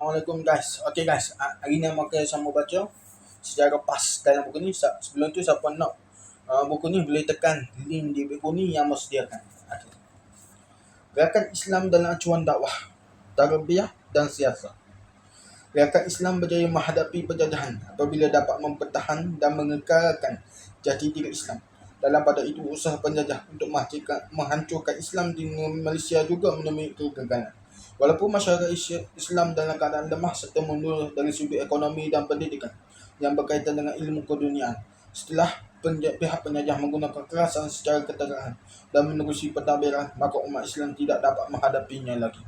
Assalamualaikum guys. Okay guys, ah, hari ni Maka saya mau baca sejarah pas dalam buku ni. Sebelum tu siapa nak uh, buku ni boleh tekan link di buku ni yang mau sediakan. Okay. Gerakan Islam dalam acuan dakwah, tarbiyah dan siasat. Gerakan Islam berjaya menghadapi penjajahan apabila dapat mempertahan dan mengekalkan jati diri Islam. Dalam pada itu, usaha penjajah untuk menghancurkan Islam di Malaysia juga menemui kegagalan. Walaupun masyarakat Islam dalam keadaan lemah serta mundur dari sudut ekonomi dan pendidikan yang berkaitan dengan ilmu keduniaan. Setelah penja- pihak penjajah menggunakan kekerasan secara ketegangan dan menerusi pentadbiran, maka umat Islam tidak dapat menghadapinya lagi.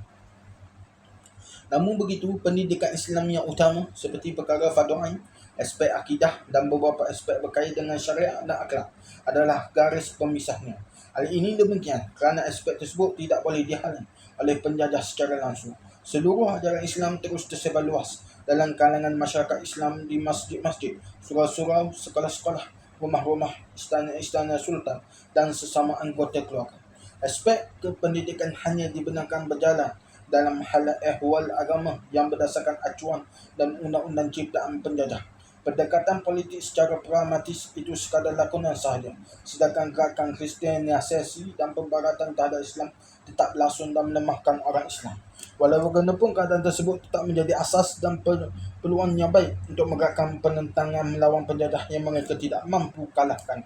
Namun begitu, pendidikan Islam yang utama seperti perkara fardu ain, aspek akidah dan beberapa aspek berkait dengan syariat dan akhlak adalah garis pemisahnya. Hal ini demikian kerana aspek tersebut tidak boleh dihalang oleh penjajah secara langsung. Seluruh ajaran Islam terus tersebar luas dalam kalangan masyarakat Islam di masjid-masjid, surau-surau, sekolah-sekolah, rumah-rumah, istana-istana sultan dan sesama anggota keluarga. Aspek kependidikan hanya dibenarkan berjalan dalam hal ehwal agama yang berdasarkan acuan dan undang-undang ciptaan penjajah. Pendekatan politik secara pragmatis itu sekadar lakonan sahaja. Sedangkan gerakan kristianisasi dan pembaratan terhadap Islam tetap berlangsung dan melemahkan orang Islam. Walau bagaimanapun keadaan tersebut tetap menjadi asas dan pe- peluang yang baik untuk menggerakkan penentangan melawan penjajah yang mereka tidak mampu kalahkan.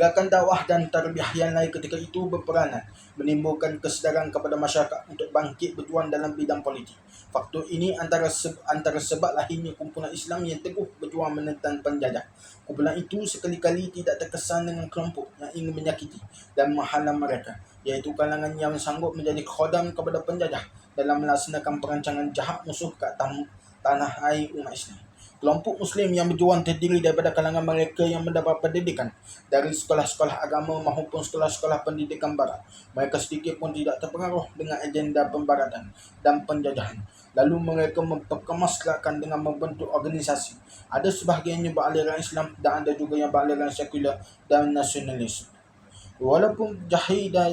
Gerakan dakwah dan tarbiyah yang lain ketika itu berperanan menimbulkan kesedaran kepada masyarakat untuk bangkit berjuang dalam bidang politik. Faktor ini antara se- antara sebab lahirnya kumpulan Islam yang teguh berjuang menentang penjajah. Kumpulan itu sekali-kali tidak terkesan dengan kelompok yang ingin menyakiti dan menghalang mereka, iaitu kalangan yang sanggup menjadi khodam kepada penjajah dalam melaksanakan perancangan jahat musuh ke tanah air umat Islam. Kelompok Muslim yang berjuang terdiri daripada kalangan mereka yang mendapat pendidikan dari sekolah-sekolah agama maupun sekolah-sekolah pendidikan barat. Mereka sedikit pun tidak terpengaruh dengan agenda pembaratan dan penjajahan. Lalu mereka memperkemas gerakan dengan membentuk organisasi. Ada sebahagiannya beraliran Islam dan ada juga yang beraliran sekular dan nasionalis. Walaupun jahidah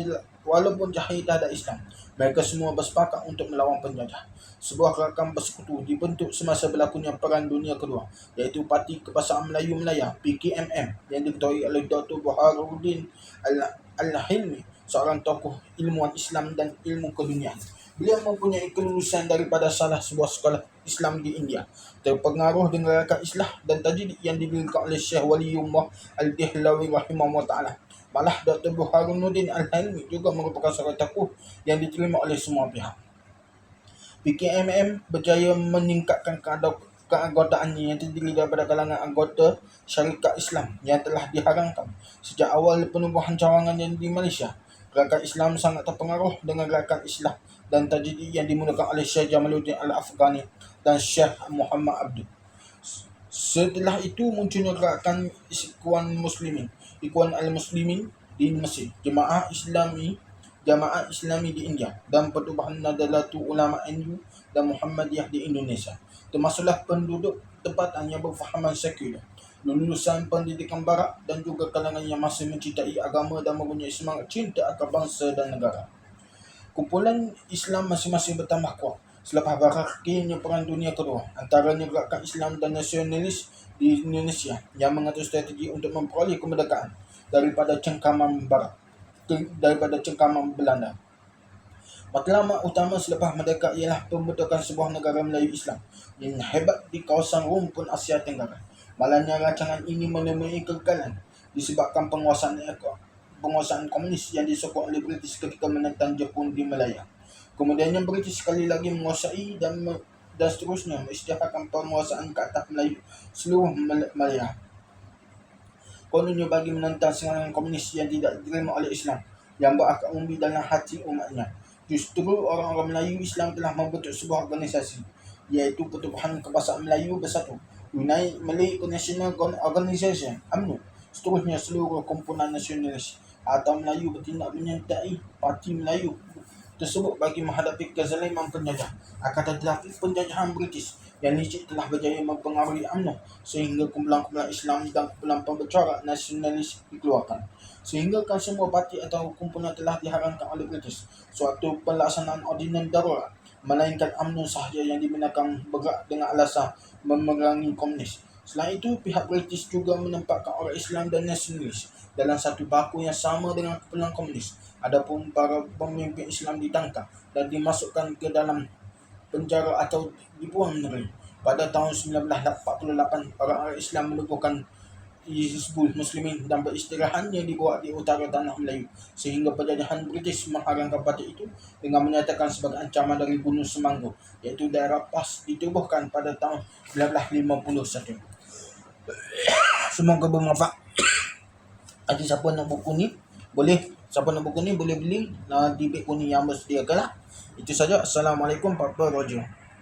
walaupun jahidah dan Islam, mereka semua bersepakat untuk melawan penjajah. Sebuah gerakan bersekutu dibentuk semasa berlakunya Perang Dunia Kedua, iaitu Parti Kebangsaan Melayu Melaya PKMM yang diketuai oleh Dr. Buharuddin Al- Al-Hilmi, seorang tokoh ilmuwan Islam dan ilmu keduniaan. Beliau mempunyai kelulusan daripada salah sebuah sekolah Islam di India. Terpengaruh dengan gerakan Islah dan tajdid yang didirikan oleh Syekh Waliullah Al-Dihlawi rahimahullah ta'ala. Malah Dr. Buharuddin Al-Hilmi juga merupakan seorang tokoh yang diterima oleh semua pihak. PKMM berjaya meningkatkan keadaan keanggotaannya yang terdiri daripada kalangan anggota syarikat Islam yang telah diharamkan sejak awal penubuhan cawangannya di Malaysia. Gerakan Islam sangat terpengaruh dengan gerakan Islam dan tajdid yang dimulakan oleh Syekh Jamaluddin Al-Afghani dan Syekh Muhammad Abdul. Setelah itu munculnya gerakan Ikhwan Muslimin, Ikhwan Al-Muslimin di Mesir, Jemaah Islami Jamaah Islami di India dan Pertubuhan Nadalatul Ulama NU dan Muhammadiyah di Indonesia. Termasuklah penduduk tempatan yang berfahaman sekular, lulusan pendidikan barat dan juga kalangan yang masih mencintai agama dan mempunyai semangat cinta akan bangsa dan negara. Kumpulan Islam masing-masing bertambah kuat selepas berakhirnya Perang Dunia Kedua. Antaranya gerakan Islam dan nasionalis di Indonesia yang mengatur strategi untuk memperoleh kemerdekaan daripada cengkaman barat daripada cengkaman Belanda. Matlamat utama selepas merdeka ialah pembentukan sebuah negara Melayu Islam yang hebat di kawasan rumpun Asia Tenggara. Malangnya rancangan ini menemui kegagalan disebabkan penguasaan penguasaan komunis yang disokong oleh British ketika menentang Jepun di Malaya. Kemudiannya British sekali lagi menguasai dan dan seterusnya mengisytiharkan penguasaan ke atas Melayu seluruh Mal- Malaya. Kononnya bagi menentang serangan komunis yang tidak diterima oleh Islam yang berakar umbi dalam hati umatnya. Justru orang-orang Melayu Islam telah membentuk sebuah organisasi iaitu Pertubuhan Kebangsaan Melayu Bersatu United Malay National Organisation UMNO seterusnya seluruh kumpulan nasionalis atau Melayu bertindak menyertai Parti Melayu tersebut bagi menghadapi kezaliman penjajah. Akan tetapi penjajahan British yang licik telah berjaya mempengaruhi UMNO sehingga kumpulan-kumpulan Islam dan kumpulan pembicara nasionalis dikeluarkan. Sehingga kan semua parti atau kumpulan telah diharamkan oleh British. Suatu pelaksanaan ordinan darurat melainkan UMNO sahaja yang dibenarkan bergerak dengan alasan memerangi komunis. Selain itu, pihak British juga menempatkan orang Islam dan nasionalis dalam satu baku yang sama dengan kepulangan komunis. Adapun para pemimpin Islam ditangkap dan dimasukkan ke dalam penjara atau dibuang negeri. Pada tahun 1948, orang-orang Islam menubuhkan Hizbul Muslimin dan beristirahat yang dibuat di utara tanah Melayu sehingga penjajahan British mengharamkan parti itu dengan menyatakan sebagai ancaman dari Gunung Semanggu iaitu daerah PAS ditubuhkan pada tahun 1951. Semoga bermanfaat. Ada siapa nak buku ni boleh siapa nak buku ni boleh beli uh, di Big Kuning yang bersediakan lah. Itu saja. Assalamualaikum warahmatullahi wabarakatuh.